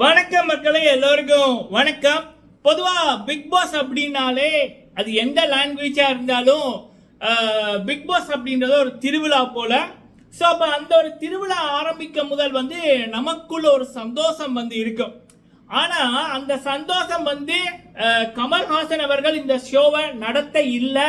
வணக்கம் மக்களே எல்லோருக்கும் வணக்கம். பொதுவாக பிக் பாஸ் அப்படின்னாலே அது எந்த லாங்குவேஜாக இருந்தாலும் பிக் பாஸ் அப்படின்றது ஒரு திருவிழா போல். ஸோ அப்போ அந்த ஒரு திருவிழா ஆரம்பிக்க முதல் வந்து நமக்குள்ள ஒரு சந்தோஷம் வந்து இருக்கும். ஆனால் அந்த சந்தோஷம் வந்து கமல்ஹாசன் அவர்கள் இந்த ஷோவை நடத்த இல்லை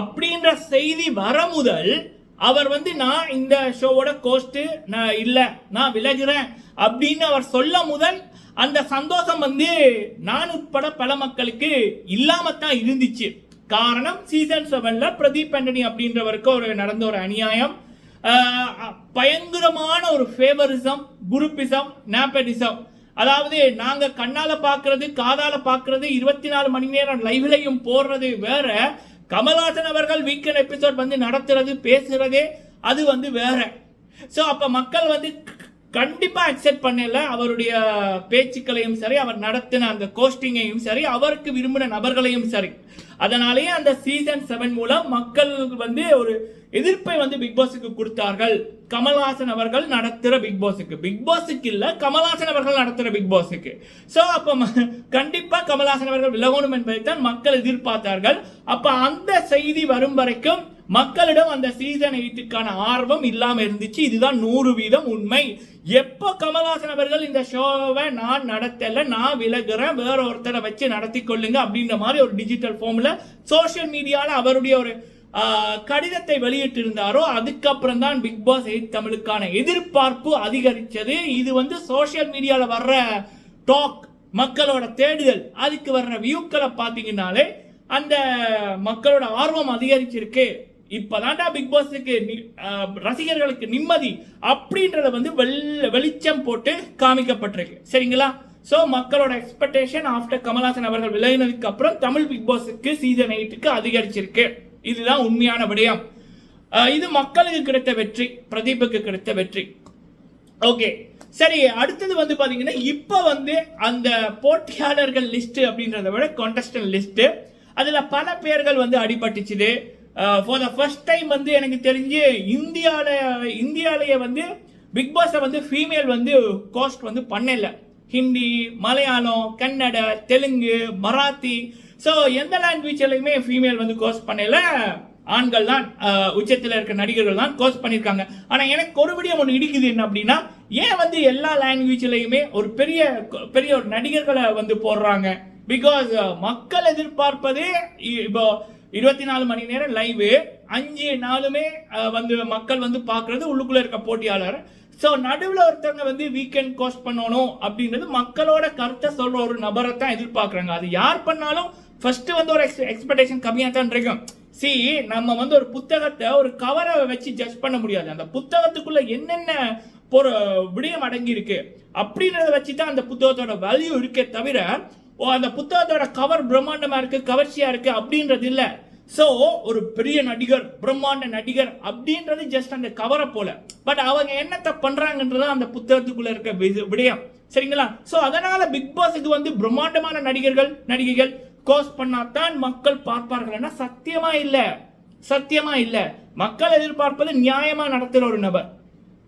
அப்படின்ற செய்தி வர முதல் அவர் வந்து நான் இந்த ஷோவோட கோஸ்ட்டு நான் இல்லை. நான் விலகிறேன். அப்படின்னு அவர் சொல்ல முதல் அந்த சந்தோஷம் வந்து நான் உட்பட பல மக்களுக்கு இல்லாம தான் இருந்துச்சு. காரணம் சீசன் செவன்ல பிரதீப் ஆண்டனி அப்படின்றவருக்கு ஒரு நடந்த ஒரு அநியாயம். பயங்கரமான ஒரு ஃபேவரிசம் குரூப்பிசம் நேப்படிசம் அதாவது நாங்கள் கண்ணால் பார்க்கறது காதால் பார்க்கறது இருபத்தி நாலு மணி நேரம் லைவ்லையும் போடுறது வேற கமல்ஹாசன் அவர்கள் வீக்கெண்ட் எபிசோட் வந்து நடத்துறது பேசுறதே அது வந்து வேற. ஸோ அப்போ மக்கள் வந்து கண்டிப்பா அக்செப்ட் பண்ணல. அவருடைய பேச்சுக்களையும் சரி அவர் நடத்தின அந்த கோஸ்டிங்கையும் சரி அவருக்கு விரும்பின நபர்களையும் சரி. அதனாலேயே அந்த சீசன் செவன் மூலம் மக்கள் வந்து ஒரு எதிர்ப்பை வந்து பிக் பாஸுக்கு கொடுத்தார்கள். கமல்ஹாசன் அவர்கள் நடத்துகிற பிக் பாஸுக்கு பிக் பாஸுக்கு இல்லை கமல்ஹாசன் அவர்கள் நடத்துகிற பிக் பாஸுக்கு ஸோ அப்போ கண்டிப்பாக கமல்ஹாசன் அவர்கள் விலகணும் என்பதைத்தான் மக்கள் எதிர்பார்த்தார்கள். அப்போ அந்த செய்தி வரும் வரைக்கும் மக்களிடம் அந்த சீசன் எயிட்டுக்கான ஆர்வம் இல்லாமல் இருந்துச்சு. இதுதான் நூறு வீதம் உண்மை. எப்போ கமல்ஹாசன் அவர்கள் இந்த ஷோவை நான் நடத்தல நான் விலகுறேன் வேற ஒருத்தரை வச்சு நடத்தி கொள்ளுங்க அப்படின்ற மாதிரி ஒரு டிஜிட்டல் ஃபார்ம்ல சோஷியல் மீடியால அவருடைய ஒரு கடிதத்தை வெளியிட்டிருந்தாரோ அதுக்கப்புறம் தான் பிக் பாஸ் எயிட் தமிழுக்கான எதிர்பார்ப்பு அதிகரித்தது இது வந்து சோஷியல் மீடியாவில் வர்ற டாக் மக்களோட தேடுதல் அதுக்கு வர்ற வியூக்களை பார்த்தீங்கன்னாலே அந்த மக்களோட ஆர்வம் அதிகரிச்சிருக்கு. இப்பதான்டா பிக் பாஸுக்கு ரசிகர்களுக்கு நிம்மதி அப்படின்றத வந்து வெளிச்சம் போட்டு காமிக்கப்பட்டிருக்கு. சரிங்களா? ஸோ மக்களோட எக்ஸ்பெக்டேஷன் ஆஃப்டர் கமல்ஹாசன் அவர்கள் விலகினதுக்கு அப்புறம் தமிழ் பிக் பாஸுக்கு சீசன் எயிட்டுக்கு அதிகரிச்சிருக்கு. இதுதான் உண்மையான விடயம். இது மக்களுக்கு கிடைத்த வெற்றி பிரதீப்புக்கு கிடைத்த வெற்றி. ஓகே சரி அடுத்தது வந்து பார்த்தீங்கன்னா இப்போ வந்து அந்த போட்டியாளர்கள் லிஸ்ட் அப்படின்றத விட கான்டெஸ்டன் லிஸ்ட் அதில் பல பேர்கள் வந்து அடிபட்டுச்சுது. ஃபார் த ஃபர்ஸ்ட் டைம் வந்து எனக்கு தெரிஞ்சு இந்தியாவில் இந்தியாவிலேயே வந்து பிக் பாஸை வந்து ஃபீமேல் வந்து கோஸ்ட் வந்து பண்ணல. ஹிந்தி மலையாளம் கன்னட தெலுங்கு மராத்தி. ஸோ எந்த லாங்குவேஜ்லையுமே ஃபீமேல் வந்து கோர்ஸ் பண்ணல. ஆண்கள் தான் உச்சத்தில் இருக்க நடிகர்கள் தான் கோர்ஸ் பண்ணியிருக்காங்க ஆனால் எனக்கு ஒரு விடியம் ஒன்று இடிக்குது என்ன அப்படின்னா ஏன் வந்து எல்லா லாங்குவேஜ்லையுமே ஒரு பெரிய பெரிய ஒரு நடிகர்களை வந்து போடுறாங்க? பிகாஸ் மக்கள் எதிர்பார்ப்பதே இ- இப்போ இருபத்தி நாலு மணி நேரம் லைவ் அஞ்சு நாளுமே வந்து மக்கள் வந்து பார்க்கறது உள்ளுக்குள்ள இருக்க போட்டியாளர். ஸோ நடுவில் ஒருத்தவங்க வந்து வீக்கெண்ட் கோஸ்ட் பண்ணணும் அப்படின்றது மக்களோட கருத்தை சொல்ற ஒரு நபரை தான் எதிர்பார்க்குறாங்க. அது யார் பண்ணாலும் ஃபர்ஸ்ட் வந்து ஒரு எக்ஸ் எக்ஸ்பெக்டேஷன் கம்மியாக தான் இருக்கும். சி நம்ம வந்து ஒரு புத்தகத்தை ஒரு கவரை வச்சு ஜட்ஜ் பண்ண முடியாது. அந்த புத்தகத்துக்குள்ள என்னென்ன பொரு விடயம் அடங்கி இருக்கு அப்படின்றத வச்சு தான் அந்த புத்தகத்தோட வேல்யூ இருக்கே தவிர ஓ அந்த புத்தகத்தோட கவர் பிரம்மாண்டமாக இருக்கு கவர்ச்சியா இருக்கு அப்படின்றது இல்லை. ஸோ ஒரு பெரிய நடிகர் பிரம்மாண்ட நடிகர் அப்படின்றது ஜஸ்ட் அந்த கவரை போல. பட் அவங்க என்னத்தை பண்றாங்கன்றது அந்த புத்தகத்துக்குள்ள இருக்க விடயம். சரிங்களா? ஸோ அதனால பிக் பாஸ் இது வந்து பிரம்மாண்டமான நடிகர்கள் நடிகைகள் கோஸ் பண்ணாதான் மக்கள் பார்ப்பார்கள்னா சத்தியமா இல்லை. சத்தியமா இல்லை. மக்கள் எதிர்பார்ப்பது நியாயமா நடத்துகிற ஒரு நபர்.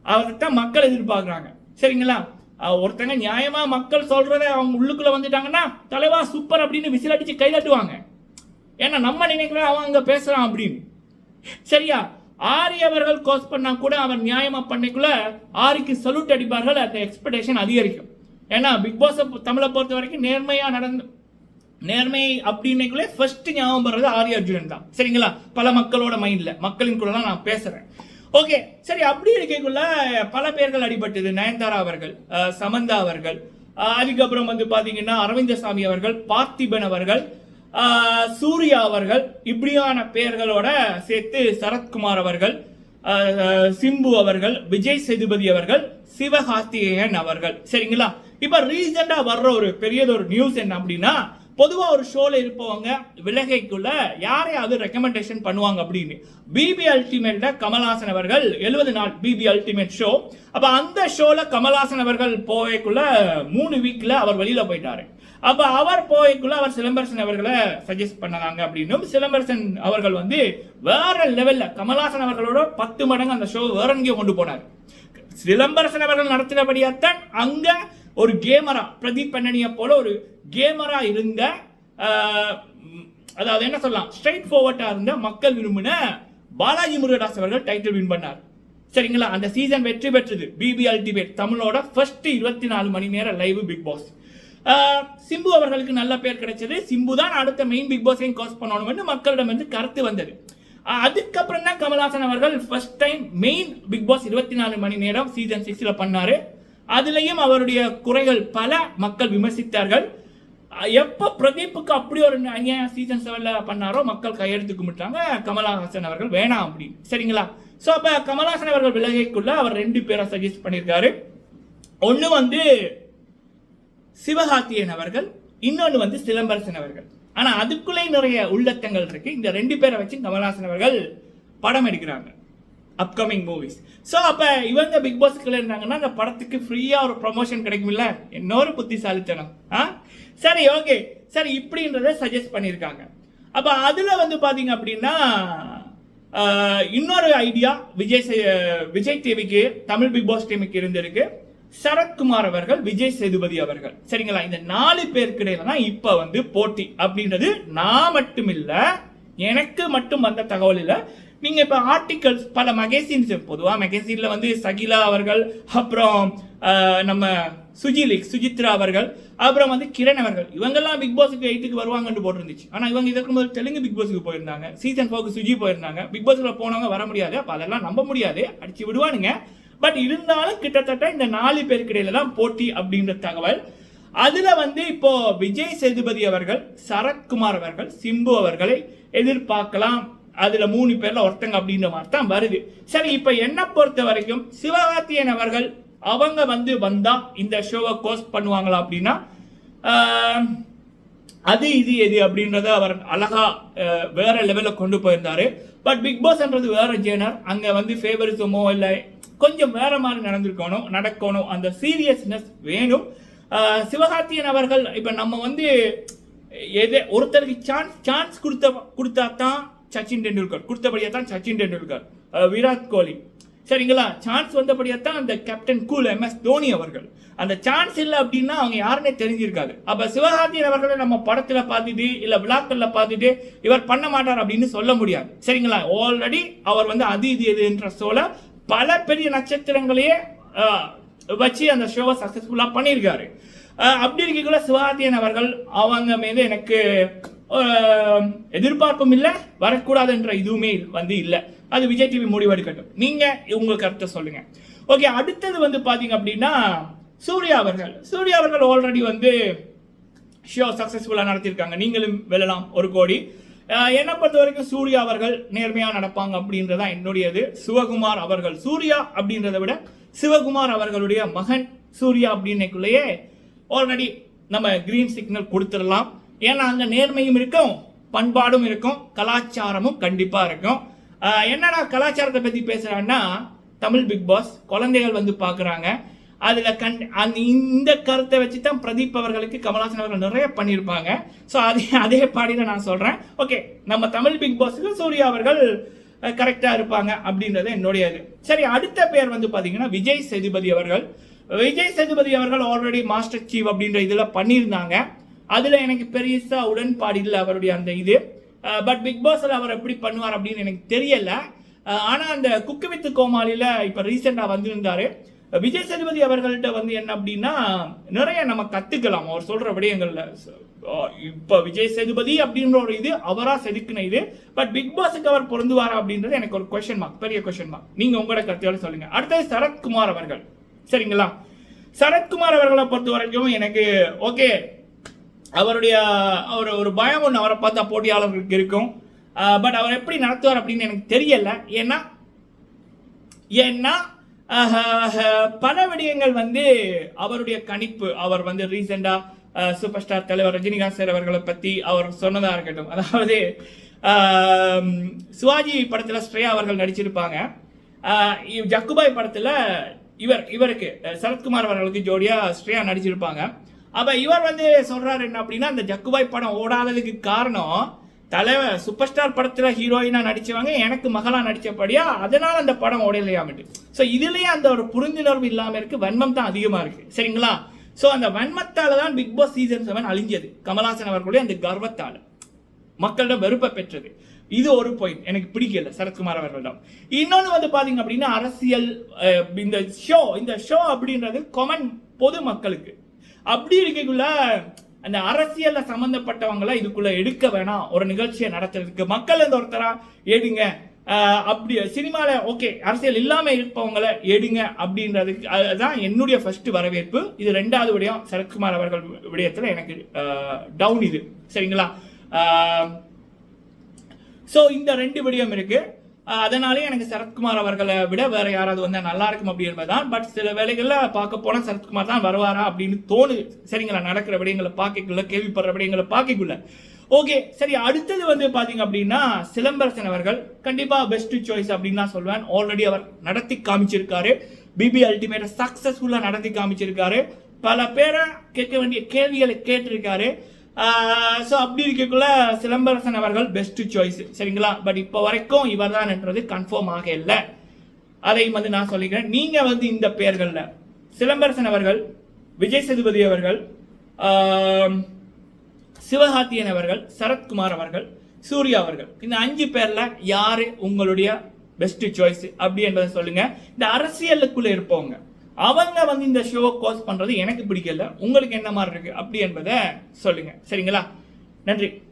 அவர்கிட்ட மக்கள் எதிர்பார்க்குறாங்க. சரிங்களா? ஒருத்தங்க நியாயமா மக்கள் சொல்றத அவங்க உள்ளுக்குள்ள வந்துட்டாங்கன்னா தலைவா சூப்பர் அப்படின்னு விசில் அடிச்சு கைதட்டுவாங்க. ஏன்னா நம்ம நினைக்கிறோம் அவன் அங்க பேசுறான் அப்படின்னு. சரியா? ஆரி அவர்கள் கோஸ் பண்ணா கூட அவர் நியாயமா பண்ணிக்குள்ள ஆரிக்கு சல்யூட் அடிப்பார்கள் அந்த எக்ஸ்பெக்டேஷன் அதிகரிக்கும். ஏன்னா பிக் பாஸ் தமிழை பொறுத்த வரைக்கும் நேர்மையா நடந்து நேர்மை அப்படின்னைக்குள்ளே ஃபர்ஸ்ட் ஞாபகம் வர்றது ஆரிய அர்ஜுனன் தான். சரிங்களா? பல மக்களோட மைண்ட்ல மக்களின் கூட நான் பேசுறேன். ஓகே சரி அப்படி இருக்கக்குள்ள பல பேர்கள் அடிபட்டது. நயன்தாரா அவர்கள் சமந்தா அவர்கள் அதுக்கப்புறம் வந்து பார்த்தீங்கன்னா அரவிந்தசாமி அவர்கள் பார்த்திபன் அவர்கள் சூர்யா அவர்கள் இப்படியான பெயர்களோட சேர்த்து சரத்குமார் அவர்கள் சிம்பு அவர்கள் விஜய் சேதுபதி அவர்கள் சிவகார்த்திகேயன் அவர்கள். சரிங்களா? இப்ப ரீசெண்டா வர்ற ஒரு பெரியதொரு நியூஸ் என்ன அப்படின்னா பொதுவாக ஒரு ஷோவில் இருப்பவங்க விலகைக்குள்ள யாரையாவது ரெக்கமெண்டேஷன் பண்ணுவாங்க அப்படின்னு. பிபி அல்டிமேட்ல கமல்ஹாசன் அவர்கள் எழுபது நாள் பிபி அல்டிமேட் ஷோ அப்போ அந்த ஷோவில் கமல்ஹாசன் அவர்கள் போவேக்குள்ள மூணு வீக்கில் அவர் வெளியில் போயிட்டாரு. அப்போ அவர் போய்க்குள்ள அவர் சிலம்பரசன் அவர்களை சஜஸ்ட் பண்ணாங்க அப்படின்னும் சிலம்பரசன் அவர்கள் வந்து வேற லெவலில் கமல்ஹாசன் அவர்களோட பத்து மடங்கு அந்த ஷோ வேற எங்கேயோ கொண்டு போனார். சிலம்பரசன் அவர்கள் நடத்தினபடியாத்தான் அங்கே ஒரு கேமரா பிரதீப் பண்ணனியை போல ஒரு கேமரா இருந்த அதாவது என்ன சொல்லலாம் ஸ்ட்ரைட் ஃபார்வர்டாக இருந்த மக்கள் விரும்பின பாலாஜி முருகதாஸ் அவர்கள் டைட்டில் வின் பண்ணார். சரிங்களா? அந்த சீசன் வெற்றி பெற்றது. பிபி அல்டிமேட் தமிழோட ஃபர்ஸ்ட் இருபத்தி நாலு மணி நேரம் லைவ் பிக் பாஸ் சிம்பு அவர்களுக்கு நல்ல பேர் கிடைச்சது. சிம்பு தான் அடுத்த மெயின் பிக் பாஸையும் கோஸ் பண்ணணும்னு மக்களிடம் வந்து கருத்து வந்தது. அதுக்கப்புறம் தான் கமல்ஹாசன் அவர்கள் first time main Bigg Boss இருபத்தி நாலு மணி நேரம் சீசன் சிக்ஸில் பண்ணாரு. அதுலேயும் அவருடைய குறைகள் பல மக்கள் விமர்சித்தார்கள். எப்போ பிரதீப்புக்கு அப்படி ஒரு அநியாயம் சீசன் செவனில் பண்ணாரோ மக்கள் கையெழுத்து கும்பிட்டாங்க. கமலஹாசன் அவர்கள் வேணாம் அப்படின்னு சரிங்களா? ஸோ அப்போ கமலஹாசன் அவர்கள் விலகைக்குள்ள அவர் ரெண்டு பேரை சஜஸ்ட் பண்ணியிருக்காரு. ஒன்று வந்து சிவகார்த்தியன் அவர்கள் இன்னொன்று வந்து சிலம்பரசன் அவர்கள். ஆனால் அதுக்குள்ளே நிறைய உள்ளத்தங்கள் இருக்கு. இந்த ரெண்டு பேரை வச்சு கமலஹாசன் அவர்கள் படம் எடுக்கிறாங்க. அப்கமிங் மூவிஸ் ஸோ அப்போ இவங்க பிக் பாஸ்க்குள்ள இருந்தாங்கன்னா அந்த படத்துக்கு ஃப்ரீயாக ஒரு ப்ரொமோஷன் கிடைக்கும்ல? இன்னொரு புத்திசாலித்தனம் ஆ? சரி ஓகே சரி இப்படின்றத சஜஸ்ட் பண்ணியிருக்காங்க. அப்போ அதில் வந்து பார்த்தீங்க அப்படின்னா இன்னொரு ஐடியா விஜய் சே- விஜய் டிவிக்கு தமிழ் பிக் பாஸ் டிவிக்கு இருந்திருக்கு. சரத்குமார் அவர்கள் விஜய் சேதுபதி அவர்கள். சரிங்களா? இந்த நாலு பேருக்கு தான் இப்போ வந்து போட்டி. அப்படின்றது நான் மட்டும் இல்லை எனக்கு மட்டும் வந்த தகவல் இல்லை. நீங்க இப்ப ஆர்டிகல்ஸ் பல மெகசின்ஸ் பொதுவா மெகசின்ல வந்து சகிலா அவர்கள் அப்புறம் நம்ம சுஜிலிக் சுஜித்ரா அவர்கள் அப்புறம் வந்து கிரண் அவர்கள். இவங்கெல்லாம் பிக் பாஸுக்கு எயிட்டுக்கு வருவாங்கன்னு போட்டிருந்துச்சு. ஆனா இவங்க இதற்கு முதல் தெலுங்கு பிக் பாஸுக்கு போயிருந்தாங்க. சீசன் ஃபோருக்கு சுஜி போயிருந்தாங்க. பிக் பாஸ்ல போனவங்க வர முடியாது. அப்ப அதெல்லாம் நம்ப முடியாது. அடிச்சு விடுவானுங்க. பட் இருந்தாலும் கிட்டத்தட்ட இந்த நாலு பேருக்கு தான் போட்டி அப்படின்ற தகவல். அதுல வந்து இப்போ விஜய் சேதுபதி அவர்கள் சரத்குமார் அவர்கள் சிம்பு அவர்களை எதிர்பார்க்கலாம். அதில் மூணு பேரில் ஒருத்தங்க அப்படின்ற மாதிரி தான் வருது. சரி இப்போ என்னை பொறுத்த வரைக்கும் சிவகார்த்தியன் அவர்கள் அவங்க வந்து வந்தால் இந்த ஷோவை கோஸ்ட் பண்ணுவாங்களா அப்படின்னா அது இது எது அப்படின்றத அவர் அழகாக வேற லெவலில் கொண்டு போயிருந்தார். பட் பிக் பாஸ்ன்றது வேற ஜேனர் அங்கே வந்து ஃபேவரிசமோ இல்லை கொஞ்சம் வேற மாதிரி நடந்திருக்கணும் நடக்கணும். அந்த சீரியஸ்னஸ் வேணும். சிவகார்த்தியன் அவர்கள் இப்போ நம்ம வந்து எது ஒருத்தருக்கு சான்ஸ் சான்ஸ் கொடுத்த கொடுத்தா தான் சச்சின் டெண்டுல்கர். கொடுத்தபடியா தான் சச்சின் டெண்டுல்கர். விராட் கோலி. சரிங்களா சான்ஸ் வந்தபடியா தான் அந்த captain cool M S Dhoni அவர்கள். அந்த சான்ஸ் இல்லை அப்படின்னா அவங்க யாருன்னே தெரிஞ்சிருக்காது. அப்ப சிவகார்த்தியன் அவர்களை நம்ம படத்துல பார்த்துட்டு இல்ல விழாக்கள்ல பார்த்துட்டு இவர் பண்ண மாட்டார் அப்படின்னு சொல்ல முடியாது. சரிங்களா? ஆல்ரெடி அவர் வந்து அது இது எதுன்ற ஷோல பல பெரிய நட்சத்திரங்களையே வச்சு அந்த ஷோவை சக்சஸ்ஃபுல்லா பண்ணியிருக்காரு. அப்படி இருக்கக்குள்ள சிவகார்த்தியன் அவர்கள் அவங்க மீது எனக்கு எதிர்பார்ப்பும் இல்லை வரக்கூடாது என்ற இதுவுமே வந்து இல்லை. அது விஜய் டிவி முடிவெடுக்கட்டும் நீங்க உங்க கருத்தை சொல்லுங்க. ஓகே அடுத்தது வந்து பாத்தீங்க அப்படின்னா சூர்யா அவர்கள். சூர்யா அவர்கள் ஆல்ரெடி வந்து ஷோ சக்ஸஸ்ஃபுல்லாக நடத்தியிருக்காங்க. நீங்களும் வெல்லலாம் ஒரு கோடி. என்னை பொறுத்த வரைக்கும் சூர்யா அவர்கள் நேர்மையாக நடப்பாங்க அப்படின்றதான் என்னுடையது. சிவகுமார் அவர்கள். சூர்யா அப்படின்றத விட சிவகுமார் அவர்களுடைய மகன் சூர்யா அப்படின்னைக்குள்ளேயே ஆல்ரெடி நம்ம கிரீன் சிக்னல் கொடுத்துடலாம். ஏன்னா அங்கே நேர்மையும் இருக்கும் பண்பாடும் இருக்கும் கலாச்சாரமும் கண்டிப்பாக இருக்கும். என்னடா கலாச்சாரத்தை பற்றி பேசுறான்னா தமிழ் பிக் பாஸ் குழந்தைகள் வந்து பார்க்குறாங்க அதில் கண் அந்த இந்த கருத்தை வச்சு தான் பிரதீப் அவர்களுக்கு கமல்ஹாசன் அவர்கள் நிறைய பண்ணியிருப்பாங்க. ஸோ அதே அதே பாடியில் நான் சொல்கிறேன் ஓகே நம்ம தமிழ் பிக் பாஸுக்கு சூர்யா அவர்கள் கரெக்டாக இருப்பாங்க அப்படின்றது என்னுடைய இது. சரி அடுத்த பேர் வந்து பார்த்தீங்கன்னா விஜய் சேதுபதி அவர்கள். விஜய் சேதுபதி அவர்கள் ஆல்ரெடி மாஸ்டர் சீஃப் அப்படின்ற இதில் பண்ணியிருந்தாங்க. அதில் எனக்கு பெருசா உடன்பாடு இல்லை அவருடைய அந்த இது. பட் பிக் பாஸில் அவர் எப்படி பண்ணுவார் அப்படின்னு எனக்கு தெரியல. ஆனால் அந்த குக்கு வித்து கோமாளியில் இப்போ ரீசெண்டாக வந்திருந்தார். விஜய் சேதுபதி அவர்கள்ட்ட வந்து என்ன அப்படின்னா நிறைய நம்ம கற்றுக்கலாம் அவர் சொல்கிற விடயங்கள்ல. இப்போ விஜய் சேதுபதி அப்படின்ற ஒரு இது அவராக செதுக்கின இது. பட் பிக் பாஸுக்கு அவர் பொருந்துவாரா அப்படின்றது எனக்கு ஒரு கொஸ்டின் மார்க் பெரிய கொஸ்டின் மார்க் நீங்கள் உங்களோட கருத்தையோட சொல்லுங்கள் அடுத்தது சரத்குமார் அவர்கள். சரிங்களா? சரத்குமார் அவர்களை பொறுத்த வரைக்கும் எனக்கு ஓகே அவருடைய அவர் ஒரு பயம் ஒன்று அவரை பார்த்தா போட்டியாளர்களுக்கு இருக்கும். பட் அவர் எப்படி நடத்துவார் அப்படின்னு எனக்கு தெரியல. ஏன்னா ஏன்னா பல விடயங்கள் வந்து அவருடைய கணிப்பு. அவர் வந்து ரீசெண்டாக சூப்பர் ஸ்டார் தலைவர் ரஜினிகாந்த் சார் அவர்களை பற்றி அவர் சொன்னதாக இருக்கட்டும். அதாவது சிவாஜி படத்தில் ஸ்ரேயா அவர்கள் நடிச்சிருப்பாங்க. இவ் ஜக்குபாய் படத்தில் இவர் இவருக்கு சரத்குமார் அவர்களுக்கு ஜோடியாக ஸ்ரேயா நடிச்சிருப்பாங்க. அப்போ இவர் வந்து சொல்கிறார் என்ன அப்படின்னா அந்த ஜக்குபாய் படம் ஓடாததுக்கு காரணம் தலைவர் சூப்பர் ஸ்டார் படத்தில் ஹீரோயினாக நடித்தவங்க எனக்கு மகளாக நடித்தபடியா அதனால் அந்த படம் ஓடலையாமிட்டு ஸோ இதுலேயே அந்த ஒரு புரிந்துணர்வு இல்லாமல் இருக்கு வன்மம் தான் அதிகமாக இருக்குது சரிங்களா? ஸோ அந்த வன்மத்தால் தான் பிக் பாஸ் சீசன் செவன் அழிஞ்சது. கமலாசன் அவர்களுடைய அந்த கர்வத்தால். மக்களிடம் வெறுப்பை பெற்றது. இது ஒரு பாயிண்ட் எனக்கு பிடிக்கல சரத்குமார் அவர்களிடம். இன்னொன்று வந்து பார்த்தீங்க அப்படின்னா அரசியல் இந்த ஷோ இந்த ஷோ அப்படின்றது காமன் பொது மக்களுக்கு அப்படி இருக்கக்குள்ள அந்த அரசியல்ல சம்மந்தப்பட்டவங்களை இதுக்குள்ள எடுக்க வேணாம். ஒரு நிகழ்ச்சியை நடத்துறதுக்கு மக்கள் இந்த ஒருத்தரா எடுங்க. அப்படி சினிமால ஓகே அரசியல் இல்லாம இருப்பவங்கள எடுங்க அப்படின்றதுக்கு அதுதான் என்னுடைய ஃபர்ஸ்ட் வரவேற்பு. இது ரெண்டாவது விடயம் சரத்குமார் அவர்கள் விடயத்துல எனக்கு டவுன் இது. சரிங்களா? ஸோ இந்த ரெண்டு விடயம் இருக்கு. அதனாலே எனக்கு சரத்குமார் அவர்களை விட வேற யாராவது வந்தா நல்லா இருக்கும் அப்படி என்பதுதான் பட் சில வேலைகளில் பார்க்க போனா சரத்குமார் தான் வருவாரா அப்படின்னு தோணுது. சரிங்களா நடக்கிற விடயங்களை பார்க்கக்குள்ள கேள்விப்படுற விடயங்களை பார்க்கக்குள்ள. ஓகே சரி அடுத்தது வந்து பாத்தீங்க அப்படின்னா சிலம்பரசன் அவர்கள் கண்டிப்பா பெஸ்ட் சாய்ஸ் அப்படின்னு தான் சொல்வேன். ஆல்ரெடி அவர் நடத்தி காமிச்சிருக்காரு. பிபி அல்டிமேட் சக்சஸ்ஃபுல்லா நடத்தி காமிச்சிருக்காரு. பல பேரை கேட்க வேண்டிய கேள்விகளை கேட்டிருக்காரு. ஸோ அப்படி இருக்கக்குள்ள சிலம்பரசன் அவர்கள் பெஸ்ட் சாய்ஸ் சரிங்களா? பட் இப்போ வரைக்கும் இவர் தான்ன்றது கன்ஃபார்ம் ஆக இல்லை. அதையும் வந்து நான் சொல்லிக்கிறேன். நீங்கள் வந்து இந்த பெயர்களில் சிலம்பரசன் அவர்கள் விஜய் சேதுபதி அவர்கள் சிவகார்த்தியன் அவர்கள் சரத்குமார் அவர்கள் சூர்யா அவர்கள் இந்த அஞ்சு பேரில் யார் உங்களுடைய பெஸ்ட் சாய்ஸ் அப்படி என்பதை சொல்லுங்கள் இந்த அரசியலுக்குள்ளே இருப்பவங்க அவங்க வந்து இந்த ஷோ கோஸ் பண்ணுறது எனக்கு பிடிக்கல. உங்களுக்கு என்ன மாதிரி இருக்குது அப்படி என்பதை சொல்லுங்கள் சரிங்களா? நன்றி.